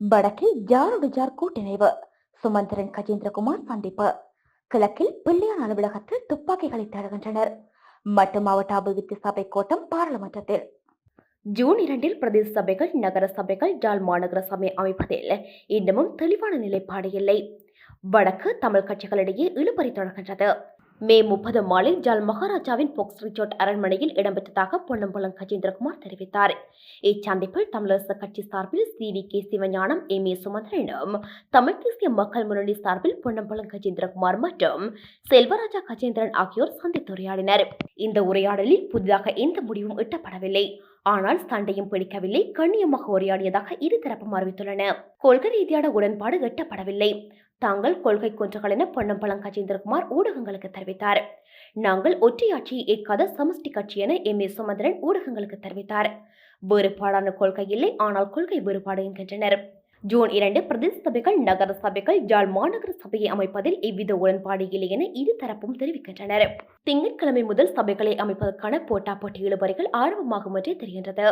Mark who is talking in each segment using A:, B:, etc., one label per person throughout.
A: வடக்கில் ஜாரோடு ஜார் கூட்டிணைவு? சுமந்திரன் கஜேந்திரகுமார் சந்திப்பு. கிழக்கில் பிள்ளையான் அலுவலகத்தில் துப்பாக்கிகளை தேடுகின்றனர் மட்டு மாவட்ட அபிவிருத்தி சபை கூட்டம் பாராளுமன்றத்தில். ஜூன் இரண்டில் பிரதேச சபைகள் நகர சபைகள் ஜாழ் மாநகர சபை அமைப்பதில் இன்னமும் தெளிவான நிலைப்பாடு இல்லை. வடக்கு தமிழ் கட்சிகளிடையே இழுபறி தொடர்கின்றது. மே முப்பது மாலை ஜால் மகாராஜாவின் போக்ஸ் ரிச்சோர்ட் அரண்மனையில் இடம்பெற்றதாக பொன்னம்பலம் கஜேந்திரகுமார் தெரிவித்தார். இச்சந்திப்பில் தமிழரசு கட்சி சார்பில் C. V. K. Sivagnanam M. A. சுமந்திரனும் Tamil தேசிய மக்கள் முன்னணி சார்பில் பொன்னம்பலம் கஜேந்திரகுமார் மற்றும் செல்வராஜா கஜேந்திரன் ஆகியோர் சந்தித்துரையாடினர் இந்த உரையாடலில் புதிதாக எந்த முடிவும் எட்டப்படவில்லை. ஆனால் சண்டையும் பிடிக்கவில்லை. கண்ணியமாக உரையாடியதாக இருதரப்பும் அறிவித்துள்ளன. கொள்கை ரீதியான உடன்பாடு எட்டப்படவில்லை. தாங்கள் கொள்கை கொன்றகள் என பொன்னம்பலம் கஜேந்திரகுமார் ஊடகங்களுக்கு தெரிவித்தார். நாங்கள் ஒற்றையாட்சியை ஏற்காத சமஷ்டி கட்சி என எம். ஏ. சுமந்திரன் ஊடகங்களுக்கு தெரிவித்தார். வேறுபாடான கொள்கை இல்லை ஆனால் கொள்கை வேறுபாடு என்கின்றனர். ஜூன் இரண்டு பிரதேச சபைகள் நகர சபைகள் ஜாழ் மாநகர சபையை அமைப்பதில் எவ்வித உடன்பாடு இல்லை என இரு தரப்பும் தெரிவிக்கின்றனர். திங்கட்கிழமை முதல் சபைகளை அமைப்பதற்கான போட்டாப்போட்டி இழுபறைகள் ஆரம்பமாகும் என்றே தெரிகின்றது.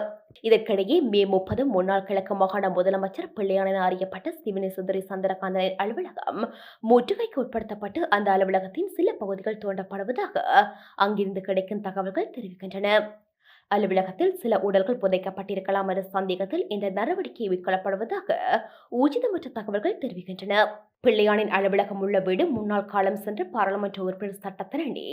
A: இதற்கிடையே மே முப்பது முன்னாள் கிழக்கு மாகாண முதலமைச்சர் பிள்ளையான அறியப்பட்ட சிவனி சுந்தரி சந்திரகாந்தனின் அலுவலகம் முற்றுகைக்கு உட்படுத்தப்பட்டு அந்த அலுவலகத்தின் சில பகுதிகள் தோண்டப்படுவதாக அங்கிருந்து கிடைக்கும் தகவல்கள் தெரிவிக்கின்றன. அலுவலகத்தில் சில உடல்கள் புதைக்கப்பட்டிருக்கலாம் என்ற சந்தேகத்தில் இந்த நடவடிக்கை மேற்கொள்ளப்படுவதாக ஊர்ஜிதமற்ற தகவல்கள் தெரிவிக்கின்றன. பிள்ளையானின் அலுவலகம் உள்ள வீடு முன்னாள் காலம் சென்ற பாராளுமன்ற உறுப்பினர் சட்டத்திரணி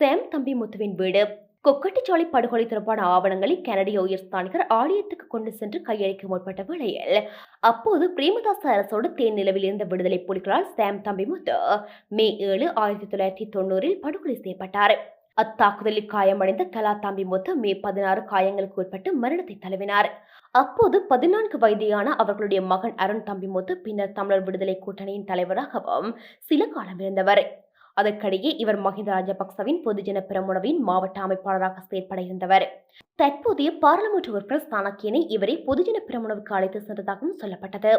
A: சேம் தம்பி முத்துவின் வீடு. கொக்கட்டிச்சாலை படுகொலை தொடர்பான ஆவணங்களை கனடிய உயர்ஸ்தானிகர் ஆலயத்துக்கு கொண்டு சென்று கையளிக்க முற்பட்ட வேளையில் அப்போது பிரேமதாச அரசோடு தேன் நிலவில் இருந்த விடுதலை புலிகளால் சாம் தம்பி முத்து மே ஏழு ஆயிரத்தி தொள்ளாயிரத்தி தொண்ணூறில் படுகொலை செய்யப்பட்டார். அத்தாக்குதலில் காயமடைந்த கலா மொத்தம் முத்து மே பதினாறு காயங்களுக்கு உட்பட்டு மரணத்தை தழுவினார். அப்போது பதினான்கு வயதியான அவர்களுடைய மகன் அருண் தம்பி முத்து பின்னர் தமிழர் விடுதலை கூட்டணியின் தலைவராகவும் சில காலம் இருந்தவர். அதற்கிடையே இவர் மஹிந்த ராஜபக்சவின் பொதுஜன பிரமுனவின் மாவட்ட அமைப்பாளராக செயற்பட இருந்தவர். தற்போதைய பாராளுமன்ற உறுப்பினர் ஸ்தானக்கியனை இவரை பொதுஜன பிரமுனவுக்கு அழைத்து சென்றதாகவும் சொல்லப்பட்டது.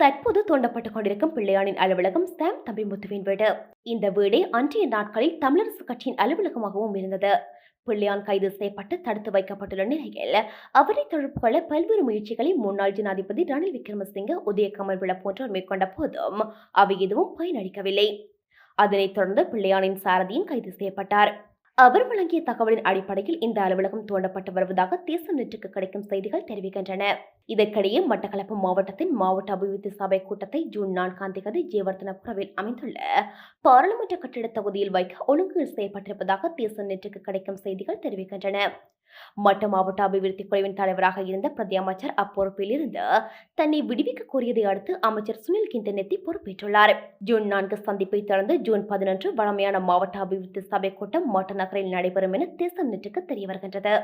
A: தற்போது தோண்டப்பட்டுக் கொண்டிருக்கும் பிள்ளையானின் அலுவலகம் சாம் தம்பிமுத்துவின் வீடு. இந்த வீடே அன்றைய நாட்களில் தமிழரசு கட்சியின் அலுவலகமாகவும் இருந்தது. பிள்ளையான் கைது செய்யப்பட்டு தடுத்து வைக்கப்பட்டுள்ள நிலையில் அவரை தொடர்பு கொள்ள பல்வேறு முயற்சிகளை முன்னாள் ஜனாதிபதி ரணில் விக்ரமசிங்க உதயகமல் விழ போன்றோர் மேற்கொண்ட போதும் அவை எதுவும் பயனளிக்கவில்லை. அதனைத் தொடர்ந்து பிள்ளையானின் சாரதியும் கைது செய்யப்பட்டார். அவர் வழங்கிய தகவலின் அடிப்படையில் இந்த அலுவலகம் தோண்டப்பட்டு வருவதாக தேசம் நெற்றுக்கு கிடைக்கும் செய்திகள் தெரிவிக்கின்றன. இதற்கிடையே மட்டக்களப்பு மாவட்டத்தின் மாவட்ட அபிவிருத்தி சபை கூட்டத்தை ஜூன் நான்காம் தேதி ஜெயவர்தனபுரவில் அமைந்துள்ள பாராளுமன்ற கட்டிட தொகுதியில் வைக்க ஒழுங்குகள் செய்யப்பட்டிருப்பதாக தேசம் நெற்றுக்கு கிடைக்கும் செய்திகள் தெரிவிக்கின்றன. மட்ட மாவட்ட அபிவிருத்தி குழுவின் தலைவராக இருந்த பிரதி அமைச்சர் அப்பொறுப்பில் இருந்து தன்னை விடுவிக்க கோரியதை அடுத்து அமைச்சர் சுனில் கிந்தனெத்தி பொறுப்பேற்றுள்ளார். ஜூன் நான்கு சந்திப்பை தொடர்ந்து ஜூன் பதினொன்று வழமையான மாவட்ட அபிவிருத்தி சபை கூட்டம் மட்ட நகரில் நடைபெறும் என தேசம் நெற்றுக்கு தெரிய வருகின்றது